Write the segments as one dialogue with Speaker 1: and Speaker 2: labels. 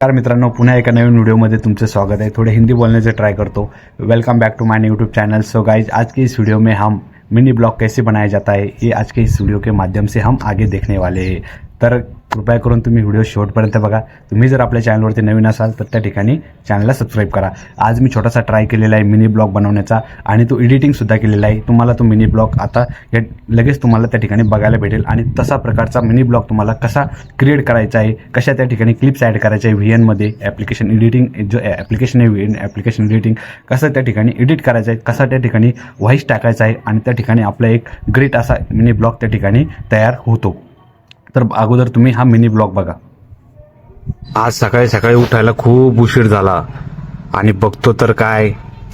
Speaker 1: नमस्कार मित्रांनो पुन्हा एका नवीन व्हिडिओमध्ये तुमचं स्वागत है थोड़े हिंदी बोलने से ट्राई करता. हूँ welcome back to my YouTube channel so guys आज के इस वीडियो में हम मिनी ब्लॉग कैसे बनाया जाता है ये आज के इस वीडियो के माध्यम से हम आगे देखने वाले हैं. तर कृपया करून तुम्ही व्हिडिओ शेवटपर्यंत बघा. तुम्ही जर आपल्या चॅनलवरती नवीन असाल तर त्या ठिकाणी चॅनलला सबस्क्राईब करा. आज मी छोटासा ट्राय केलेला आहे मिनी ब्लॉग बनवण्याचा आणि तो एडिटिंगसुद्धा केलेला आहे. तुम्हाला तो मिनी ब्लॉग आता या लगेच तुम्हाला त्या ठिकाणी बघायला भेटेल आणि तसा प्रकारचा मिनी ब्लॉग तुम्हाला कसा क्रिएट करायचा आहे कशा त्या ठिकाणी क्लिप्स ॲड करायच्या आहे व्ही एनमध्ये ॲप्लिकेशन एडिटिंग जो ॲप्लिकेशन आहे व्ही एन ॲप्लिकेशन एडिटिंग कसं त्या ठिकाणी एडिट करायचं आहे कसा त्या ठिकाणी व्हॉईस टाकायचा आहे आणि त्या ठिकाणी आपला एक ग्रेट असा मिनी ब्लॉग त्या ठिकाणी तयार होतो. तर अगोदर तुम्ही हा मिनी ब्लॉग बघा. आज सकाळी सकाळी उठायला खूप उशीर झाला. आणि बघतो तर काय?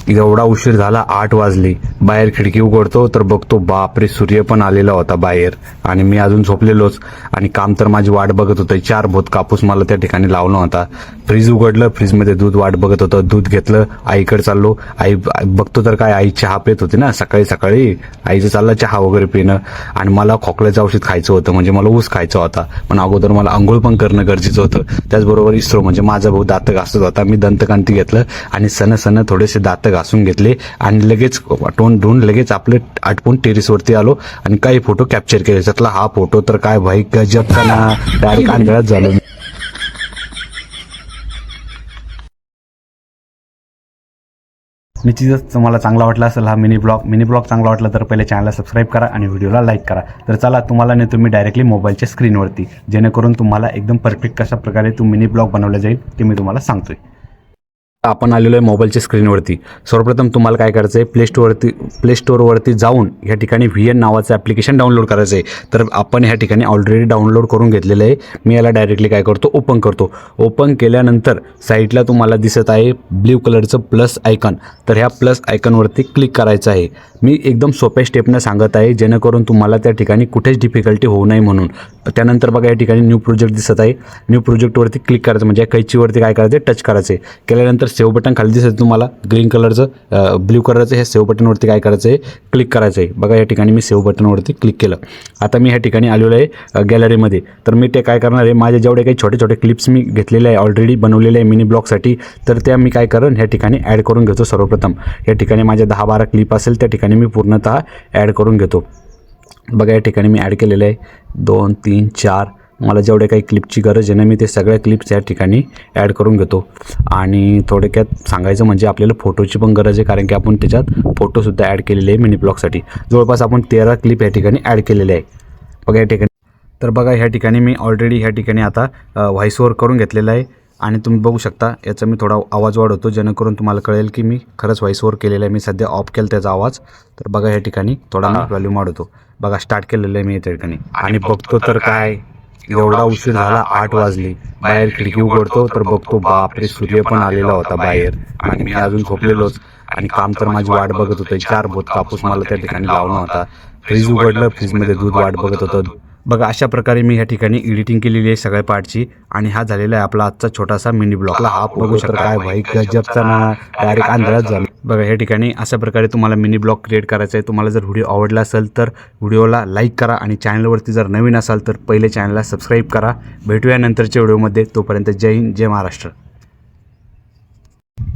Speaker 1: एवढा उशीर झाला आठ वाजली. बाहेर खिडकी उघडतो तर बघतो बापरे सूर्य पण आलेला होता बाहेर. आणि मी अजून झोपलेलोच. आणि काम तर माझी वाट बघत होतं. चार भोत कापूस मला त्या ठिकाणी लावला होता. फ्रीज उघडलं फ्रीजमध्ये दूध वाट बघत होतं. दूध घेतलं आईकडे चाललो. आई बघतो तर काय आई चहा पित होती ना सकाळी सकाळी. आईचं चाललं चहा वगैरे पिणं. आणि मला खोकल्याचं औषध खायचं होतं. म्हणजे मला ऊस खायचा होता. पण अगोदर मला आंघोळ पण करणं गरजेचं होतं. त्याचबरोबर इस्रो म्हणजे माझा भाऊ दात घासत होता. मी दंतकांती घेतलं. आणि सण सण थोडेसे दात घासून घेतले आणि लगेच टोन धुवून लगेच आपले आटपून टेरिसवरती आलो आणि काही फोटो कॅप्चर केले. त्यातला हा फोटो तर काय भाई गजबचा ना? डायरेक्ट आंधळाच झालो मी. निश्चितच तुम्हाला चांगला वाटला असेल हा मिनी ब्लॉग मिनी ब्लॉग चांगला वाटला तर पहिले चॅनलला सबस्क्राईब करा आणि व्हिडिओला लाईक करा. तर चला तुम्हाला नेतो मी डायरेक्टली मोबाईलच्या स्क्रीनवरती जेणेकरून तुम्हाला एकदम परफेक्ट कशा प्रकारे तो मिनी ब्लॉग बनवला जाईल ते मी तुम्हाला सांगतोय. आपण आलेलो आहे मोबाईलच्या स्क्रीनवरती. सर्वप्रथम तुम्हाला काय करायचं आहे प्ले स्टोअरवरती प्ले स्टोअरवरती जाऊन या ठिकाणी व्ही एन नावाचं ॲप्लिकेशन डाउनलोड करायचं आहे. तर आपण ह्या ठिकाणी ऑलरेडी डाउनलोड करून घेतलेलं आहे. मी याला डायरेक्टली काय करतो ओपन करतो. ओपन केल्यानंतर साईडला तुम्हाला दिसत आहे ब्ल्यू कलरचं प्लस आयकन तर ह्या प्लस आयकनवरती क्लिक करायचं आहे. मी एकदम सोप्या स्टेपनं सांगत आहे जेणेकरून तुम्हाला त्या ठिकाणी कुठेच डिफिकल्टी होऊ नये म्हणून. त्यानंतर बघा या ठिकाणी न्यू प्रोजेक्ट दिसत आहे. न्यू प्रोजेक्टवरती क्लिक करायचं म्हणजे या कैचीवरती काय करायचं टच करायचं आहे. केल्यानंतर सेव्ह बटन खाली दिसत तुम्हाला. ग्रीन कलरचं ब्ल्यू कलरचं हे सेव्ह बटनवरती काय करायचं आहे क्लिक करायचं आहे बघा या ठिकाणी मी सेव्ह बटनवरती क्लिक केलं. आता मी ह्या ठिकाणी आलेलो आहे गॅलरीमध्ये. तर मी ते काय करणार आहे? माझे जेवढे काही छोटे छोटे क्लिप्स मी घेतलेले आहे ऑलरेडी बनवलेले आहे मिनी ब्लॉगसाठी तर त्या मी काय करेन ह्या ठिकाणी ॲड करून घेतो सर्वप्रथम. या ठिकाणी माझ्या दहा बारा क्लिप असेल त्या ठिकाणी मी पूर्णतः ॲड करून घेतो. बघा या ठिकाणी मी ॲड केलेलं आहे. दोन तीन चार मला जेवढे काही क्लिपची गरज आहे ना मी ते सगळ्या क्लिप्स या ठिकाणी ॲड करून घेतो. आणि थोडक्यात सांगायचं म्हणजे आपल्याला फोटोची पण गरज आहे कारण की आपण त्याच्यात फोटोसुद्धा ॲड केलेले आहे मिनी ब्लॉगसाठी जवळपास आपण तेरा क्लिप या ठिकाणी ॲड केलेले आहे. बघा या ठिकाणी. तर बघा ह्या ठिकाणी मी ऑलरेडी ह्या ठिकाणी आता व्हॉइस ओव्हर करून घेतलेलं आहे. आणि तुम्ही बघू शकता याचा मी थोडा आवाज वाढवतो जेणेकरून तुम्हाला कळेल की मी खरंच व्हॉइस ओव्हर केलेला आहे. मी सध्या ऑफ केलं त्याचा आवाज. तर बघा या ठिकाणी थोडा व्हॉल्यूम वाढवतो. बघा स्टार्ट केलेलं आहे मी त्या ठिकाणी. आणि बघतो तर काय. एवढा उशीर झाला आठ वाजली. बाहेर खिडकी उघडतो तर बघतो बापरे सूर्य पण आलेला होता बाहेर. आणि मी अजून झोपलेलोच. आणि काम तर माझी वाट बघत होतं. चार बोत कापूस मला त्या ठिकाणी लावला होता. फ्रीज उघडलं फ्रीजमध्ये दूध वाट बघत होतं. बघा अशा प्रकारे मी ह्या ठिकाणी एडिटिंग केलेली आहे सगळ्या पार्टची आणि हा झालेला आहे आपला आजचा छोटासा मिनी ब्लॉगला हा बघू शकता काय भाई गजबचा ना डायरेक्ट अंधारात झाला. बघा ह्या ठिकाणी अशा प्रकारे तुम्हाला मिनी ब्लॉग क्रिएट करायचा आहे. तुम्हाला जर व्हिडिओ आवडला असेल तर व्हिडिओला लाईक करा आणि चॅनलवरती जर नवीन असाल तर पहिले चॅनलला सबस्क्राईब करा. भेटूया नंतरच्या व्हिडिओमध्ये तोपर्यंत जय हिंद जय महाराष्ट्र.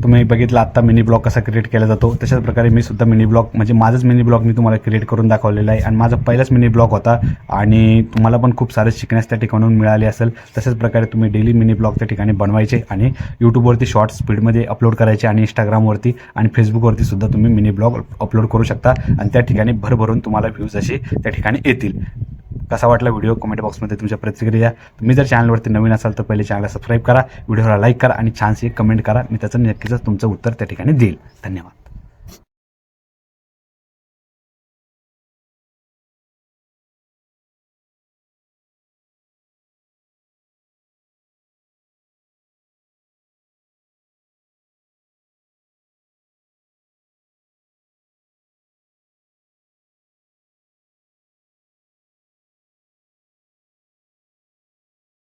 Speaker 1: तुम्ही बघितलं आत्ता मिनी ब्लॉग कसा क्रिएट केला जातो. तशाच प्रकारे मी सुद्धा मिनी ब्लॉग म्हणजे माझंच मिनी ब्लॉग मी तुम्हाला क्रिएट करून दाखवलेला आहे. आणि माझा पहिलाच मिनी ब्लॉग होता. आणि तुम्हाला पण खूप सारं शिकण्यास त्या ठिकाणून मिळाले असेल. तशाच प्रकारे तुम्ही डेली मिनी ब्लॉग त्या ठिकाणी बनवायचे आणि यूट्यूबवरती शॉर्ट स्पीडमध्ये अपलोड करायचे आणि इंस्टाग्रामवरती आणि फेसबुकवरती सुद्धा तुम्ही मिनी ब्लॉग अपलोड करू शकता. आणि त्या ठिकाणी भरभरून तुम्हाला व्ह्यूज असे त्या ठिकाणी येतील. कसा वाटला व्हिडिओ कमेंट बॉक्समध्ये तुमच्या प्रतिक्रिया. तुम्ही जर चॅनलवरती नवीन असाल तर पहिले चॅनलला सबस्क्राईब करा. व्हिडिओला लाईक करा आणि छानशी एक कमेंट करा. मी त्याचं नक्कीच तुमचं उत्तर त्या ठिकाणी देईल. धन्यवाद.